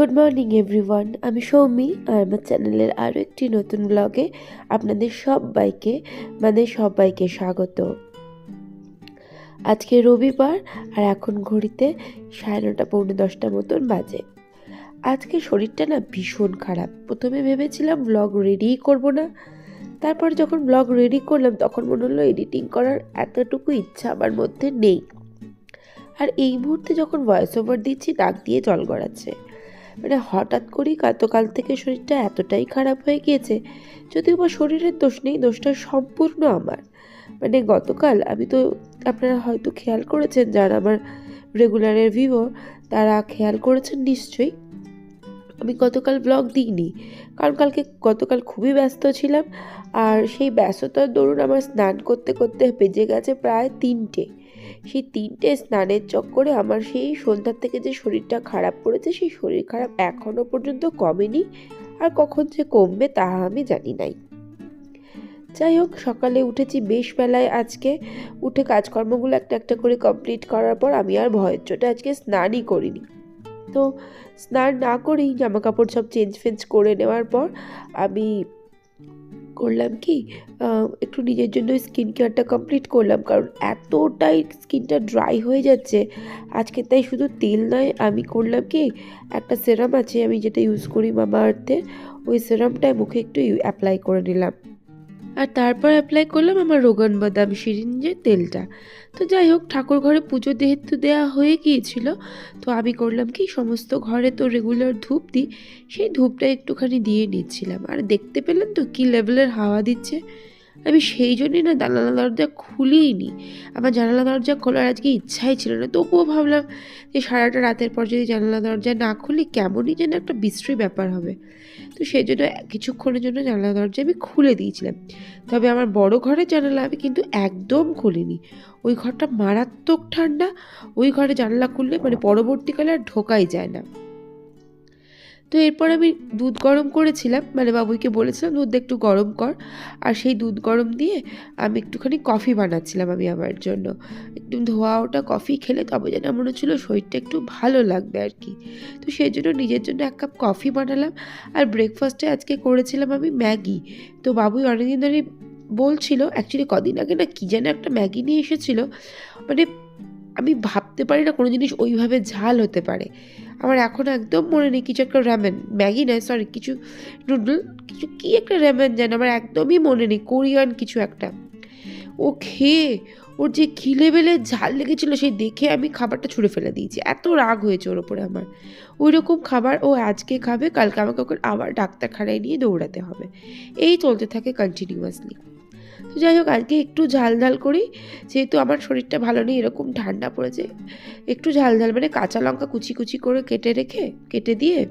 Good morning everyone আমি সৌমি আর আমার চ্যানেলের আরও একটি নতুন ব্লগে আপনাদের সবাইকে মানে সবাইকে স্বাগত। আজকে রবিবার আর এখন ঘড়িতে সাড়ে নটা পৌনে দশটা মতন বাজে। আজকে শরীরটা না ভীষণ খারাপ। প্রথমে ভেবেছিলাম ব্লগ রেডিই করব না। তারপর যখন ব্লগ রেডি করলাম, তখন মনে হলো এডিটিং করার এতটুকু ইচ্ছা আমার মধ্যে নেই। আর এই মুহূর্তে যখন ভয়েস ওভার দিচ্ছি, নাক দিয়ে জল গড়াচ্ছে। মানে হঠাৎ করেই গতকাল থেকে শরীরটা এতটাই খারাপ হয়ে গিয়েছে, যদিও বা শরীরের দোষ নেই, দোষটা সম্পূর্ণ আমার। মানে গতকাল আমি তো, আপনারা হয়তো খেয়াল করেছেন, যারা আমার রেগুলারের ভিভো তারা খেয়াল করেছেন নিশ্চয়ই। আমি গতকাল ব্লগ দিইনি, কারণ কালকে গতকাল খুবই ব্যস্ত ছিলাম, আর সেই ব্যস্ততার দরুন আমার স্নান করতে করতে বেজে গেছে প্রায় তিনটে। সেই তিনটে স্নানের চক্করে আমার সেই সন্ধ্যার থেকে যে শরীরটা খারাপ করেছে সেই শরীর খারাপ এখনও পর্যন্ত কমেনি। আর কখন যে কমবে তা আমি জানি নাই। যাই হোক, সকালে উঠেছি বেশ বেলায় আজকে। উঠে কাজকর্মগুলো একটা একটা করে কমপ্লিট করার পর আমি আর ভয়ের চোটে আজকে স্নানই করিনি। তো স্নান না করেই জামা কাপড় সব চেঞ্জ ফেঞ্জ করে নেওয়ার পর আমি করলাম কি একটু নিজের জন্য স্কিন কেয়ারটা কমপ্লিট করলাম। কারণ এতটাই স্কিনটা ড্রাই হয়ে যাচ্ছে, আজকে তাই শুধু তেল নয়, আমি করলাম কি, একটা সেরাম আছে, আমি যেটা ইউজ করি মামা আর্থের ওই সেরামটায় মুখে একটু অ্যাপ্লাই করে নিলাম। আর তারপর অ্যাপ্লাই করলাম আমার রোগান বাদাম সিরিঞ্জের তেলটা। তো যাই হোক ঠাকুর ঘরে পুজো যেহেতু দেওয়া হয়ে গিয়েছিল, তো আমি করলাম কি, সমস্ত ঘরে তো রেগুলার ধূপ দিই সেই ধূপটা একটুখানি দিয়ে নিচ্ছিলাম। আর দেখতে পেলেন তো কী লেভেলের হাওয়া দিচ্ছে। আমি সেই জন্যই না জানালা দরজা খুলিই নি আমার জানালা দরজা খোলার আজকে ইচ্ছাই ছিল না। তবুও ভাবলাম যে সারাটা রাতের পর যদি জানালা দরজা না খুলি, কেমনই যেন একটা বিশ্রী ব্যাপার হবে। তো সেই জন্য কিছুক্ষণের জন্য জানালা দরজা আমি খুলে দিয়েছিলাম। তবে আমার বড় ঘরের জানালা আমি কিন্তু একদম খুলিনি। ওই ঘরটা মারাত্মক ঠান্ডা, ওই ঘরে জানালা খুললে মানে পরবর্তীকালে আর ঢোকাই যায় না। তো এরপর আমি দুধ গরম করেছিলাম মানে বাবুইকে বলেছিলাম, দুধ একটু গরম কর। আর সেই দুধ গরম দিয়ে আমি একটুখানি কফি বানাচ্ছিলাম আমি আমার জন্য। একটু ধোয়া ওটা কফি খেলে তবে যেন মনে হচ্ছিল শরীরটা একটু ভালো লাগবে আর কি। তো সেই জন্য নিজের জন্য এক কাপ কফি বানালাম। আর ব্রেকফাস্টে আজকে করেছিলাম আমি ম্যাগি। তো বাবুই অনেকদিন ধরে বলছিল অ্যাকচুয়ালি কদিন আগে না কী যেন একটা ম্যাগি নিয়ে এসেছিল। মানে আমি ভাবতে পারি না কোনো জিনিস ওইভাবে ঝাল হতে পারে। আমার এখন একদম মনে নেই কিছু একটা র্যামেন ম্যাগি নয় সরি কিছু নুডল কিছু কী একটা র্যামেন যেন আমার একদমই মনে নেই, কোরিয়ান কিছু একটা। ও খেয়ে, ওর যে খিলে বেলে ঝাল লেগেছিলো সেই দেখে আমি খাবারটা ছুঁড়ে ফেলে দিয়েছি। এত রাগ হয়েছে ওর ওপরে আমার। ওই রকম খাবার ও আজকে খাবে, কালকে আমাকে ওকে আবার ডাক্তারখানায় নিয়ে দৌড়াতে হবে। এই চলতে থাকে কন্টিনিউয়াসলি তো যাই হোক, আজকে একটু ঝাল ঝাল করি। যেহেতু আমার শরীরটা ভালো নেই, এরকম ঠান্ডা পড়েছে, একটু ঝাল ঝাল মানে কাঁচা লঙ্কা কুচি কুচি করে কেটে রেখে, কেটে দিয়ে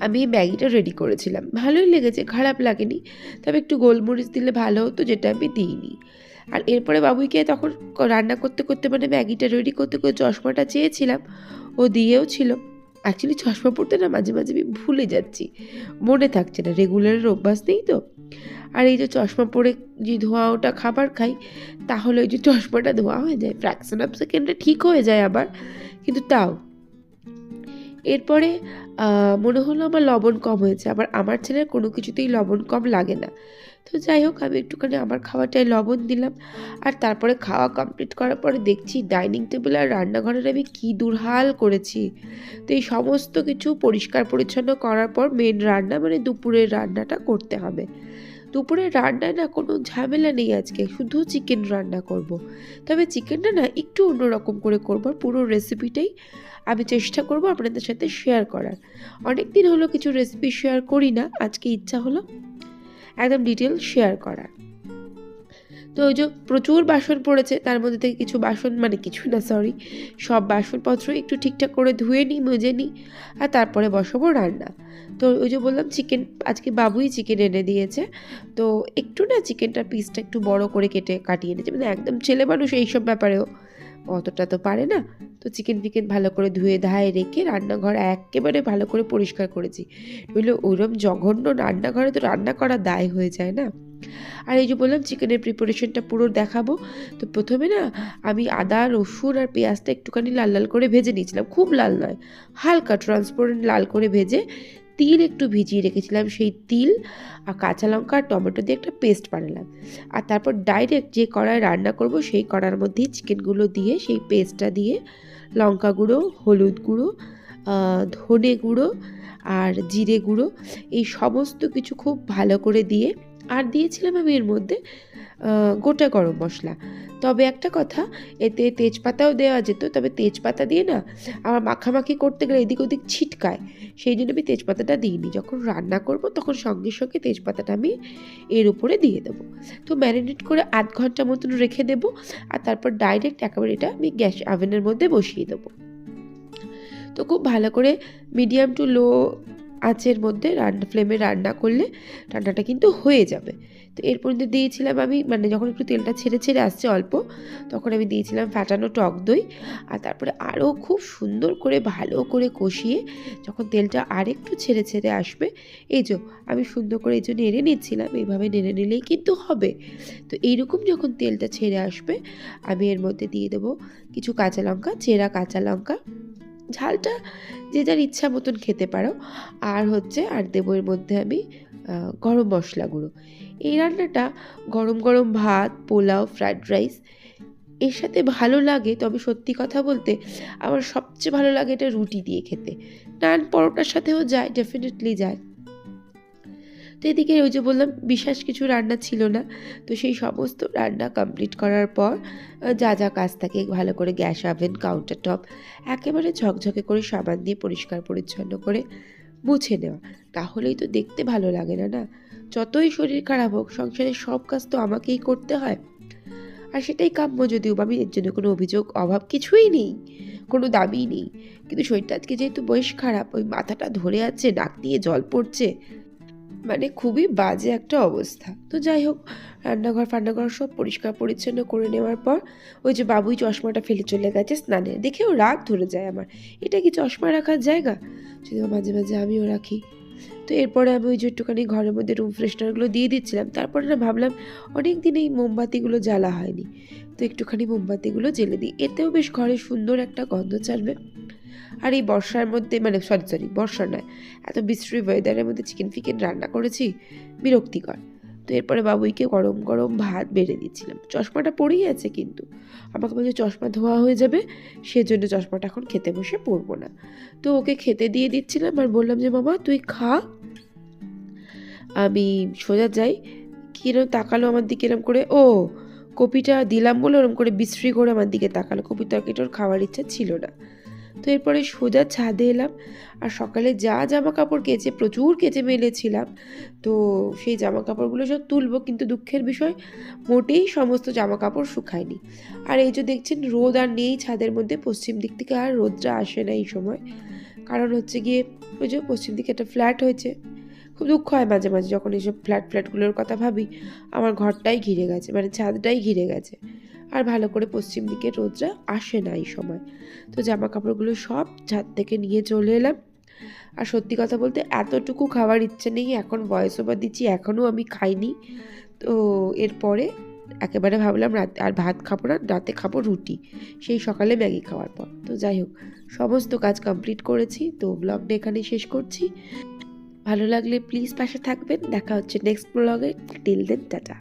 আমি এই ম্যাগিটা রেডি করেছিলাম। ভালোই লেগেছে, খারাপ লাগেনি, তবে একটু গোলমরিচ দিলে ভালো হতো, যেটা আমি দিইনি। আর এরপরে বাবুইকে তখন রান্না করতে করতে মানে ম্যাগিটা রেডি করতে করতে চশমাটা চেয়েছিলাম, ও দিয়েও ছিল। অ্যাকচুয়ালি চশমা পড়তে না মাঝে মাঝে আমি ভুলে যাচ্ছি। মনে থাকছে না রেগুলারের অভ্যাস নেই তো? আর এই যে চশমা পরে যে ধোয়া ওটা খাবার খাই, তাহলে ওই যে চশমাটা ধোয়া হয়ে যায় ফ্র্যাকশন অফ সেকেন্ডে ঠিক হয়ে যায় আবার। কিন্তু তাও এরপরে মনে হলো আমার লবণ কম হয়েছে, আবার আমার ছেলের কোনো কিছুতেই লবণ কম লাগে না। তো যাই হোক, আমি একটুখানি আমার খাওয়াটায় লবণ দিলাম, আর তারপরে খাওয়া কমপ্লিট করার পরে দেখছি ডাইনিং টেবিল আর রান্নাঘরের আমি কী দুর্হাল করেছি। তো এই সমস্ত কিছু পরিষ্কার পরিচ্ছন্ন করার পর মেন রান্না মানে দুপুরের রান্নাটা করতে হবে। দুপুরের রান্নায় না কোনো ঝামেলা নেই আজকে, শুধু চিকেন রান্না করব। তবে চিকেনটা না একটু অন্যরকম করে করব পুরো রেসিপিটাই আমি চেষ্টা করব আপনাদের সাথে শেয়ার করার। অনেক দিন হলো কিছু রেসিপি শেয়ার করি না, আজকে ইচ্ছা হলো একদম ডিটেল শেয়ার করার। তো ওই যে প্রচুর বাসন পড়েছে, তার মধ্যে থেকে কিছু বাসন মানে কিছু না সরি সব বাসনপত্র একটু ঠিকঠাক করে ধুয়ে নিই, মেজে নিই, আর তারপরে বসাবো রান্না। তো ওই যে বললাম চিকেন আজকে বাবুই চিকেন এনে দিয়েছে। তো একটু না চিকেনটার পিসটা একটু বড় করে কেটে কাটিয়ে এনেছে মানে একদম ছেলে মানুষ এইসব ব্যাপারেও অতটা তো পারে না। তো চিকেন ফিকেন ভালো করে ধুয়ে ধায়ে রেখে রান্নাঘর একেবারে ভালো করে পরিষ্কার করেছি। নইলে ওইরকম জঘন্য রান্নাঘরে তো রান্না করা দায় হয়ে যায় না। আর এই যে বললাম চিকেনের প্রিপারেশনটা পুরো দেখাবো। তো প্রথমে না, আমি আদা, রসুন আর পেঁয়াজটা একটুখানি লাল লাল করে ভেজে নিয়েছিলাম। খুব লাল নয়, হালকা ট্রান্সপারেন্ট লাল করে ভেজে তিল একটু ভিজিয়ে রেখেছিলাম, সেই তিল আর কাঁচা লঙ্কা আর টমেটো দিয়ে একটা পেস্ট বানালাম। আর তারপর ডাইরেক্ট যে কড়ায় রান্না করব, সেই কড়ার মধ্যেই চিকেনগুলো দিয়ে সেই পেস্টটা দিয়ে লঙ্কা গুঁড়ো, হলুদ গুঁড়ো ধনে গুঁড়ো আর জিরে গুঁড়ো, এই সমস্ত কিছু খুব ভালো করে দিয়ে, আর দিয়েছিলাম আমি এর মধ্যে গোটা গরম মশলা। তবে একটা কথা, এতে তেজপাতাও দেওয়া যেত, তবে তেজপাতা দিয়ে না আমার মাখামাখি করতে গেলে এদিক ওদিক ছিটকায়। সেই জন্য আমি তেজপাতাটা দিইনি। যখন রান্না করব, তখন সঙ্গে সঙ্গে তেজপাতাটা আমি এর উপরে দিয়ে দেবো। তো ম্যারিনেট করে আধ ঘণ্টা মতন রেখে দেবো, আর তারপর ডাইরেক্ট একেবারে এটা আমি গ্যাস ওভেনের মধ্যে বসিয়ে দেবো। তো খুব ভালো করে মিডিয়াম টু লো আঁচের মধ্যে রান্না ফ্লেমে রান্না করলে রান্নাটা কিন্তু হয়ে যাবে। তো এর মধ্যে দিয়েছিলাম আমি মানে যখন একটু তেলটা ছেড়ে ছেড়ে আসছে অল্প, তখন আমি দিয়েছিলাম ফাটানো টক দই। আর তারপরে আরও খুব সুন্দর করে, ভালো করে কষিয়ে যখন তেলটা আরেকটু ছেড়ে ছেড়ে আসবে, এই যে আমি সুন্দর করে এই যে নেড়ে নিচ্ছিলাম এইভাবে নেড়ে নিলেই কিন্তু হবে। তো এইরকম যখন তেলটা ছেড়ে আসবে, আমি এর মধ্যে দিয়ে দেবো কিছু কাঁচা লঙ্কা, চেরা কাঁচা লঙ্কা ঝালটা যে যার ইচ্ছা মতন খেতে পারো। আর হচ্ছে, আর দেবো এর মধ্যে আমি গরম মশলা গুঁড়ো। এই রান্নাটা গরম গরম ভাত, পোলাও ফ্রায়েড রাইস এর সাথে ভালো লাগে। তবে সত্যি কথা বলতে আমার সবচেয়ে ভালো লাগে এটা রুটি দিয়ে খেতে। নান পরোটার সাথেও যায় ডেফিনেটলি যায়। তো এদিকে ওই যে বললাম, বিশেষ কিছু রান্না ছিল না। তো সেই সমস্ত রান্না কমপ্লিট করার পর যা যা কাজ থাকে, ভালো করে গ্যাস ওভেন কাউন্টার টপ একেবারে ঝকঝকে করে সাবান দিয়ে পরিষ্কার পরিচ্ছন্ন করে মুছে নেওয়া। তাহলেই তো দেখতে ভালো লাগে না না? যতই শরীর খারাপ হোক সংসারের সব কাজ তো আমাকেই করতে হয়। আর সেটাই কাম্য যদিও আমি এর জন্য কোনো অভিযোগ, অভাব কিছুই নেই, কোনো দাবি নেই। কিন্তু শরীরটা আজকে যেহেতু বয়স খারাপ, ওই মাথাটা ধরে আছে, নাক দিয়ে জল পড়ছে মানে খুবই বাজে একটা অবস্থা। তো যাই হোক, রান্নাঘর ফান্নাঘর সব পরিষ্কার পরিচ্ছন্ন করে নেওয়ার পর ওই যে বাবুই চশমাটা ফেলে চলে গেছে স্নানে। দেখেও রাগ ধরে যায় আমার। এটা কি চশমা রাখার জায়গা? সেটা মাঝে মাঝে আমিও রাখি। তো এরপরে আমি ওই যে একটুখানি ঘরের মধ্যে রুম ফ্রেশনারগুলো দিয়ে দিচ্ছিলাম। তারপরে না ভাবলাম অনেক দিন এই মোমবাতিগুলো জ্বালা হয়নি। তো একটুখানি মোমবাতিগুলো জ্বেলে দিই। এতেও বেশ ঘরে সুন্দর একটা গন্ধ ছাড়বে। আর এই বর্ষার মধ্যে মানে সরি সরি বর্ষা নয়, এত বিশ্রী ওয়েদারের মধ্যে চিকেন ফিকেন রান্না করেছি, বিরক্তিকর। তো এরপরে বাবুইকে গরম গরম ভাত বেড়ে দিচ্ছিলাম। চশমাটা পড়েই আছে কিন্তু। আমাকে বলছে, চশমা ধোয়া হয়ে যাবে, সেজন্য চশমাটা এখন খেতে বসে পরবো না। তো ওকে খেতে দিয়ে দিচ্ছিলাম আর বললাম যে, মামা, তুই খা। আমি সোজা যাই, কিরম তাকালো আমার দিকে এরম করে, ও, কপিটা দিলাম বলে ওরম করে বিশ্রী করে আমার দিকে তাকালো। কপি তরকারিটা ওর খাওয়ার ইচ্ছা ছিল না। তো এরপরে সোজা ছাদে এলাম আর সকালে যা জামা কাপড় কেচে, প্রচুর কেচে মেলেছিলাম। তো সেই জামা কাপড়গুলো সব তুলবো, কিন্তু দুঃখের বিষয়, মোটেই সমস্ত জামা কাপড় শুকায়নি। আর এই যে দেখছেন, রোদ আর নেই ছাদের মধ্যে, পশ্চিম দিক থেকে আর রোদটা আসে না এই সময়। কারণ হচ্ছে গিয়ে, ওই যে পশ্চিম দিকে একটা ফ্ল্যাট হয়েছে। খুব দুঃখ হয় মাঝে মাঝে যখন এইসব ফ্ল্যাট ফ্ল্যাটগুলোর কথা ভাবি, আমার ঘরটাই ঘিরে গেছে মানে ছাদটাই ঘিরে গেছে। আর ভালো করে পশ্চিম দিকে রোদরা আসে না এই সময়। তো জামা কাপড়গুলো সব ছাদ থেকে নিয়ে চলে এলাম। আর সত্যি কথা বলতে এতটুকু খাওয়ার ইচ্ছে নেই, এখন ভয়েস ওভার দিচ্ছি, এখনও আমি খাইনি। তো এরপরে একেবারে ভাবলাম রাত, আর ভাত খাব না, রাতে খাব রুটি, সেই সকালে ম্যাগি খাওয়ার পর। তো যাই হোক, সমস্ত কাজ কমপ্লিট করেছি, তো ব্লগটা এখানেই শেষ করছি। ভালো লাগলে প্লিজ পাশে থাকবেন, দেখা হচ্ছে নেক্সট ব্লগে টিল দেন টাটা